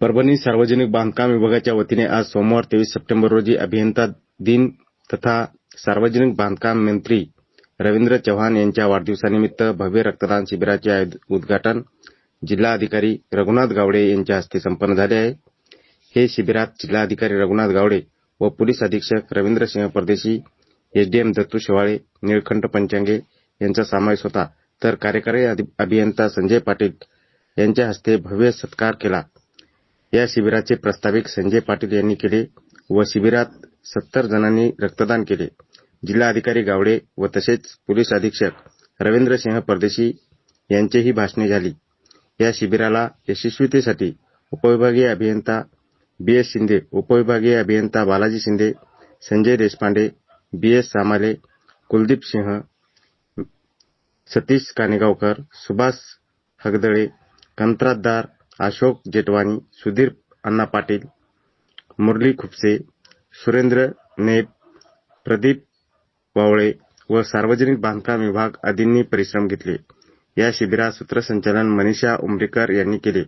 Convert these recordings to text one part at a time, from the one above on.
परभणी सार्वजनिक बांधकाम विभागाच्या वतीने आज सोमवार तेवीस सप्टेंबर रोजी अभियंता दिन तथा सार्वजनिक बांधकाम मंत्री रवींद्र चव्हाण यांच्या वाढदिवसानिमित्त भव्य रक्तदान शिबिराचे उद्घाटन जिल्हाधिकारी रघुनाथ गावडे यांच्या हस्ते संपन्न झाले आहे. हे शिबिरात जिल्हाधिकारी रघुनाथ गावडे व पोलीस अधीक्षक रवींद्र सिंह परदेशी एसडीएम दत्तू शेवाळे निळखंड पंचांगे यांचा समावेश होता. तर कार्यकारी अभियंता संजय पाटील यांच्या हस्ते भव्य सत्कार केला. या शिबिराचे प्रास्ताविक संजय पाटील यांनी केले व शिबिरात सत्तर जणांनी रक्तदान केले. जिल्हाधिकारी गावडे व तसेच पोलीस अधीक्षक रवींद्र सिंह परदेशी यांचेही भाषणे झाली. या शिबिराला यशस्वीतेसाठी उपविभागीय अभियंता बी एस शिंदे उपविभागीय अभियंता बालाजी शिंदे संजय देशपांडे बी एस सामाले कुलदीप सिंह सतीश कानेगावकर सुभाष हगदळे कंत्राटदार अशोक जेटवानी सुधीर अण्णा पाटील मुरली खुपसे सुरेंद्र नेब प्रदीप वावळे व सार्वजनिक बांधकाम विभाग आदींनी परिश्रम घेतले. या शिबिरात सूत्रसंचालन मनीषा उमरीकर यांनी केले.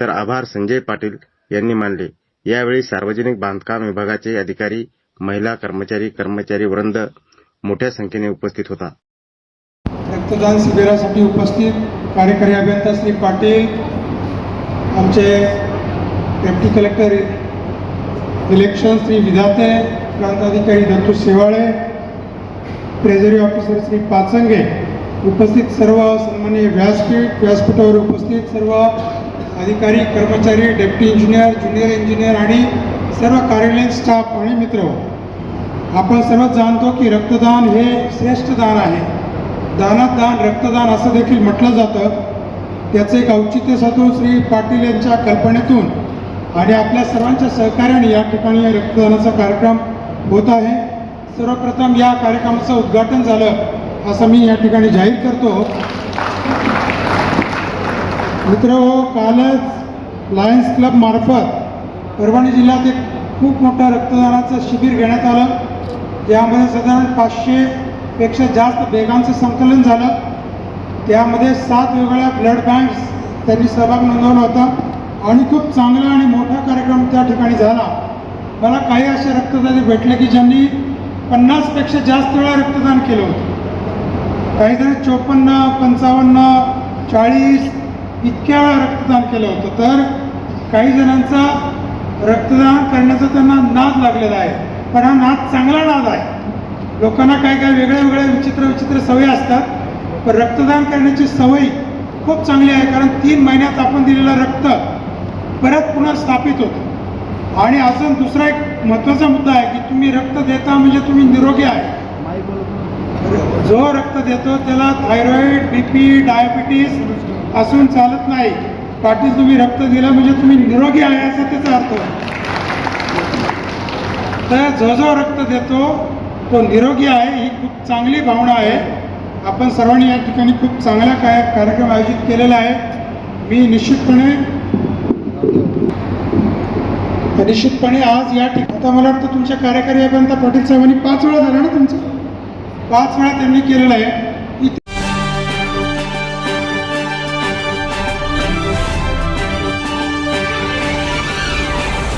तर आभार संजय पाटील यांनी मानले. यावेळी सार्वजनिक बांधकाम विभागाचे अधिकारी महिला कर्मचारी कर्मचारी वृंद मोठ्या संख्येने उपस्थित होता. रक्तदान शिबिरासाठी उपस्थित कार्यकारी अभियंता श्री पाटील आमचे deputy collector election Shri Vidhate प्रांताधिकारी दत्तू शेवाळे ट्रेझरी ऑफिसर श्री पाचंगे उपस्थित सर्व सन्मान्य व्यासपीठ व्यासपीठावर उपस्थित सर्व अधिकारी कर्मचारी डेप्टी इंजिनियर ज्युनियर इंजिनियर आणि सर्व कार्यालयीन स्टाफ आणि मित्र आपण सर्वच जाणतो की रक्तदान हे श्रेष्ठ दान आहे. दानात दान रक्तदान असं देखील म्हटलं जातं. त्याचं एक औचित्य साधून श्री पाटील यांच्या कल्पनेतून आणि आपल्या सर्वांच्या सहकार्याने या ठिकाणी या रक्तदानाचा कार्यक्रम होत आहे. सर्वप्रथम या कार्यक्रमाचं उद्घाटन झालं असं मी या ठिकाणी जाहीर करतो. मित्र हो कालच लायन्स क्लब मार्फत परभणी जिल्ह्यात एक खूप मोठं रक्तदानाचं शिबिर घेण्यात आलं. यामध्ये साधारण पाचशे पेक्षा जास्त बेगांचं संकलन झालं. त्यामध्ये सात वेगवेगळ्या ब्लड बँक्स त्यांनी सहभाग नोंदवला होता. आणि खूप चांगला आणि मोठा कार्यक्रम त्या ठिकाणी झाला. मला काही असे रक्तदाते भेटले की ज्यांनी पन्नासपेक्षा जास्त वेळा रक्तदान केलं होतं. काही जण चोपन्न पंचावन्न चाळीस इतक्या वेळा रक्तदान केलं होतं. तर काही जणांचा रक्तदान करण्याचा त्यांना नाद लागलेला आहे. पण हा नाद चांगला नाद आहे. लोकांना काही काही वेगळ्या वेगळ्या विचित्र विचित्र सवयी असतात. पण रक्तदान करण्याची सवय खूप चांगली आहे कारण तीन महिन्यात आपण दिलेलं रक्त परत पुन्हा स्थापित होतं. आणि अजून दुसरा एक महत्त्वाचा मुद्दा आहे की तुम्ही रक्त देता म्हणजे तुम्ही निरोगी आहे. जो रक्त देतो त्याला थायरॉइड बी पी डायबिटीस असून चालत नाही. पाठी तुम्ही रक्त दिलं म्हणजे तुम्ही निरोगी आहे असा त्याचा अर्थ तर जो जो रक्त देतो तो निरोगी आहे ही खूप चांगली भावना आहे. आपण सर्वांनी या ठिकाणी खूप चांगला काय कार्यक्रम आयोजित केलेला आहे. मी निश्चितपणे निश्चितपणे आज या ठिकाणी आता मला वाटतं तुमच्या कार्यकारी अभियंता पाटील साहेबांनी पाच वेळा झाला ना तुमचं? पाच वेळा त्यांनी केलेलं आहे.